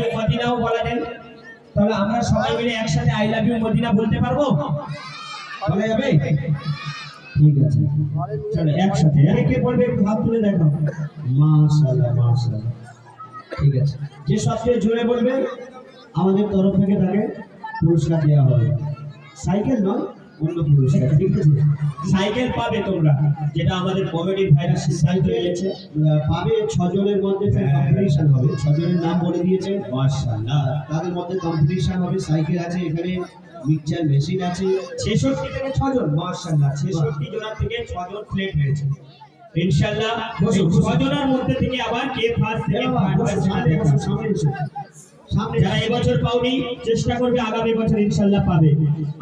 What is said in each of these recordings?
You মদিনাও বলা যায় তাহলে আমরা সবাই মিলে একসাথে আই লাভ ইউ মদিনা বলতে পারব? বলা যাবে? ঠিক আছে। চলো, একসাথে। আরে, কে বলবে? একটু হাত তুলে দেখো মাশাআল্লাহ মাশাআল্লাহ। ঠিক আছে। যে সবচেয়ে জোরে বলবে, আমাদের তরফ থেকে তাকে পুরস্কার দেওয়া হবে। সাইকেল নয় পুরস্কার সাইকেল পাবে তোমরা যেটা আমাদের কমেডির ভাইরা সিদ্ধান্ত নিয়েছে। পাবে ছজনের মধ্যে কম্পিটিশন হবে ছজনের নাম বলে দিয়েছে। মাশাআল্লাহ তাদের মধ্যে কম্পিটিশন হবে সাইকেল আছে এখানে মিক্সচার মেশিন আছে। ছেষট্টি থেকে ছজন মাশাআল্লাহ ছেষট্টি জোড়া থেকে ছজন প্লেট হয়েছে। ইনশাআল্লাহ ছজনের মধ্যে থেকে আবার কে ফার্স্ট সামনে যারা এবছর পাওনি চেষ্টা করবে আগামী বছর ইনশাল্লাহ পাবে।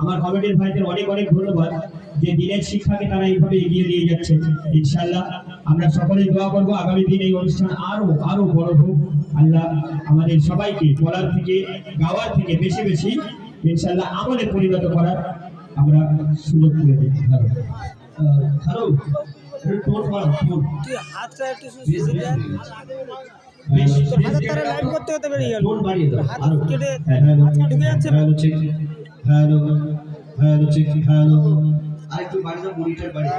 আমার কমিটির ভাইদের অনেক অনেক ধন্যবাদ যে দিনের শিক্ষাকে তারা এইভাবে এগিয়ে নিয়ে যাচ্ছে। ইনশাল্লাহ আমরা সকলেই দোয়া করব আগামী দিন এই অনুষ্ঠান আরও আরও বড় হোক। আল্লাহ আমাদের সবাইকে বলার থেকে গাওয়ার থেকে বেশি বেশি ইনশাল্লাহ আমলে পরিণত করার আমরা সুযোগ করে দিই। টোন হাতটা একটু বেশ, তোর। করতে করতে বেরিয়ে গেল হাত কেটে হ্যাঁ, ঢুকে যাচ্ছে। Hello hello hello check hello আরেকটু বাড়ি দাও মনিটর বাড়ি।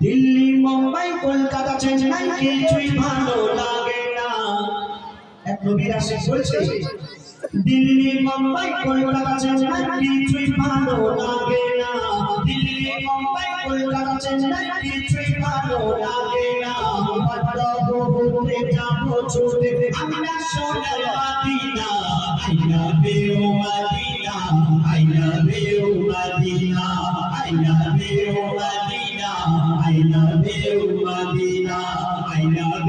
দিল্লি মুম্বাই কলকাতা চেন্নাই কিছুই ভালো লাগে না। এক নবীর বলছে দিল্লি মুম্বাই কলকাতা চেন্নাই কিছুই ভালো লাগে না। দিল্লি মুম্বাই কলকাতা চেন্নাই কিছুই ভালো লাগে না। ছুটে আমরা সোনার Medina I love you Medina I love you Medina I love you Medina I love you Medina I love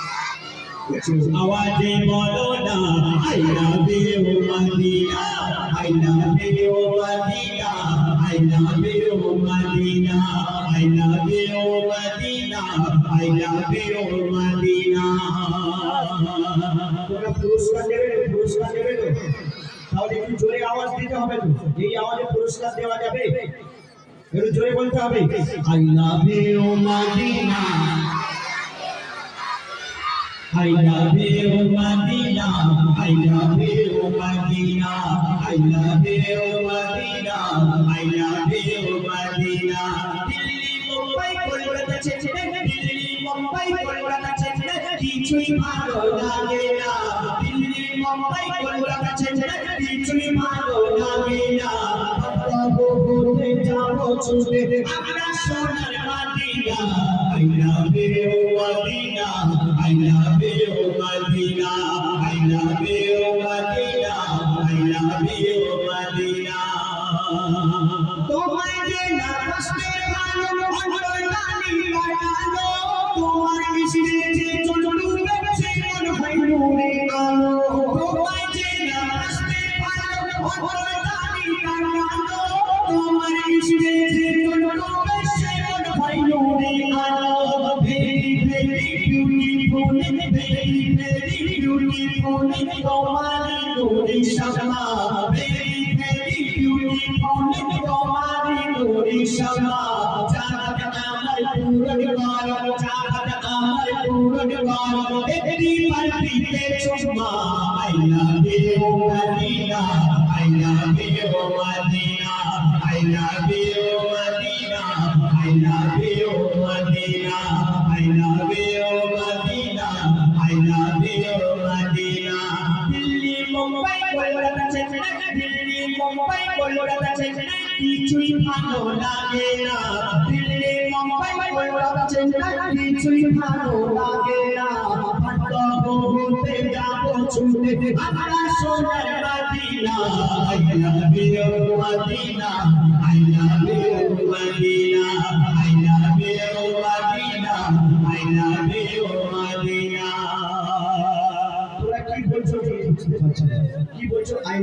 আওয়াজে বলো না I love you Medina I love you Medina I love you Medina I love you পুরস্কার তো? পুরস্কার নেবে তো? তাহলে একটু জোরে আওয়াজ দিতে হবে তো, এই আওয়াজে পুরস্কার দেওয়া যাবে? একটু জোরে বলতে হবে। I love you I love you, Medina. I love you, Medina. I love you, Medina. I love you, Medina. Delhi Mumbai Kolkata Chennai Delhi Mumbai Kolkata Chennai কিছুই ভালো লাগে না দিল্লি মুম্বাই কলকাতা চেন্নাই কিছুই ভালো লাগে না প্রভু ঘুরতে যাব ছুটে আমরা সোনার Madina I love you, Medina. I love তোমায় যে না কষ্টে ভালো অন্তর্দানি কাটালো তোমার মিশিয়ে যে চন্দ্র বেছে মন হয় নূরে আলো। তোমায় যে না কষ্টে ভালো অন্তর্দানি কাটালো তোমার মিশিয়ে যে চন্দ্র বেছে মন হয় নূরে আলো। Very very beautiful very very beautiful তোমার নূরে শামা পূরণ করো একটি পার্টিতে চুম্মা I love you Medina I love you Medina I love you Medina I love you Medina I love you কিছুই ভালো লাগে না দিল্লি কি বলছো বুঝতে পারছি কি বলছো আই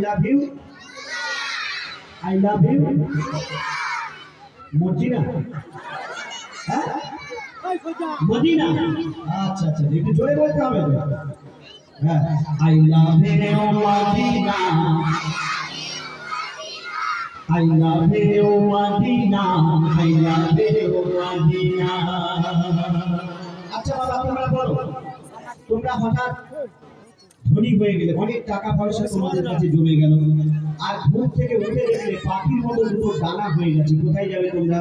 লাভ মদিনা হ্যাঁ? মদিনা? আচ্ছা আচ্ছা একটু জোরে বলতে হবে হ্যাঁ। I love you Medina. আচ্ছা বাবা তোমরা বলো। তোমরা হঠাৎ ধনী হয়ে গেলে অনেক টাকা পয়সা তোমাদের কাছে জমে গেল। আর ঘুম থেকে উঠে দেখলে পাখির মতো দুটো ডানা হয়ে গেছে। কোথায় যাবে তোমরা?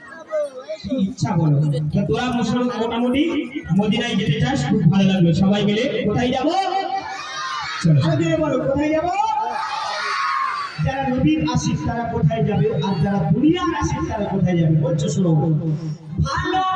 ইচ্ছা হলো। তো তোরা মুসলমান মোটামুটি মদিনায় যেতে চাস খুব ভালো লাগবে সবাই মিলে কোথায় যাব? আরে বলো কোথায় যাব? যারা নবীর আশিক তারা কোথায় যাবে? আর যারা দুনিয়ার আশিক তারা কোথায় যাবে? বলছো শোনো। ভালোবাসার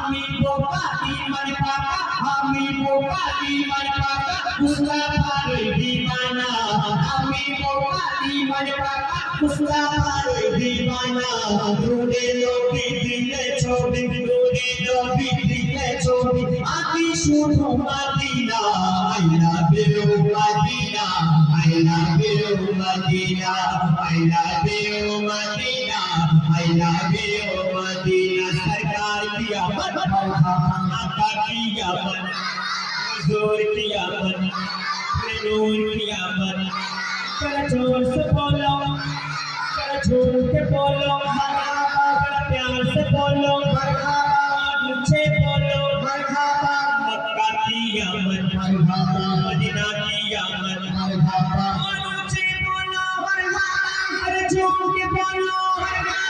আমি বোকাটি মানে পাকা, আমি বোকাটি মানে পাকা, মুস্তাফার দিওয়ানা আমি বোকাটি মানে পাকা, মুস্তাফার দিওয়ানা দূরে নবী দিলে ছবি দূরে নবী দিলে ছবি। আমি শুধু Medina I love you Medina I love you Medina I love you খিয়াপন জোর খিয়াপন নূর খিয়াপন করা জোর সে বলো করা জোর সে বলো মারহাবা বড়া প্যার সে বলো মারহাবা মুঝে বলো মারহাবা মক্কা খিয়াপন মারহাবা মদিনা খিয়াপন মারহাবা মুঝে বলো মারহাবা করা জোর কে বলো মারহাবা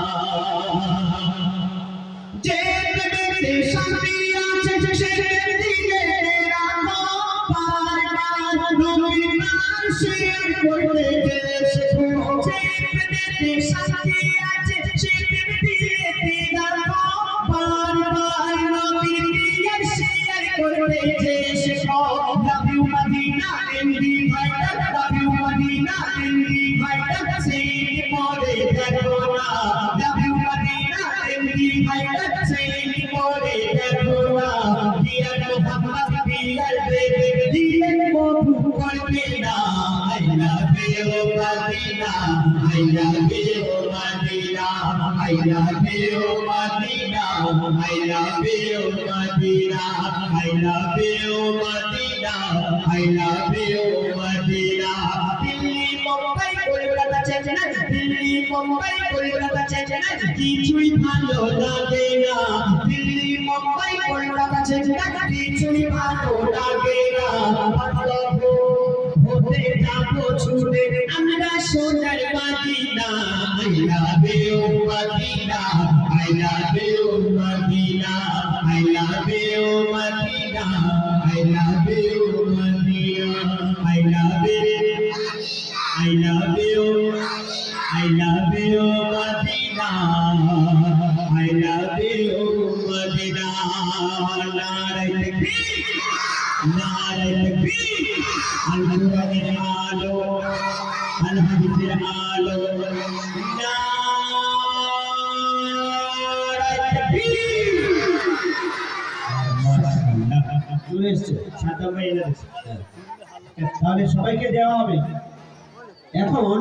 Medina MD ভাইটা সেই কলকাতা চেন্নাই দিল্লি মুম্বাই কলকাতা চেন্নাই কিছুই ভালো লাগে না দিল্লি মুম্বাই কলকাতা চেন্নাই কিছুই ভালো লাগে না ভালো হতে যাব ছুটে আমরা সোনার Madina. I love you, Madina. I love you, Madina. Nare takbir. Nare takbir. Al Quran alo. Al Hadith alo. Nare takbir. চলে এসছে সাদা এনে তাহলে সবাইকে দেওয়া হবে এখন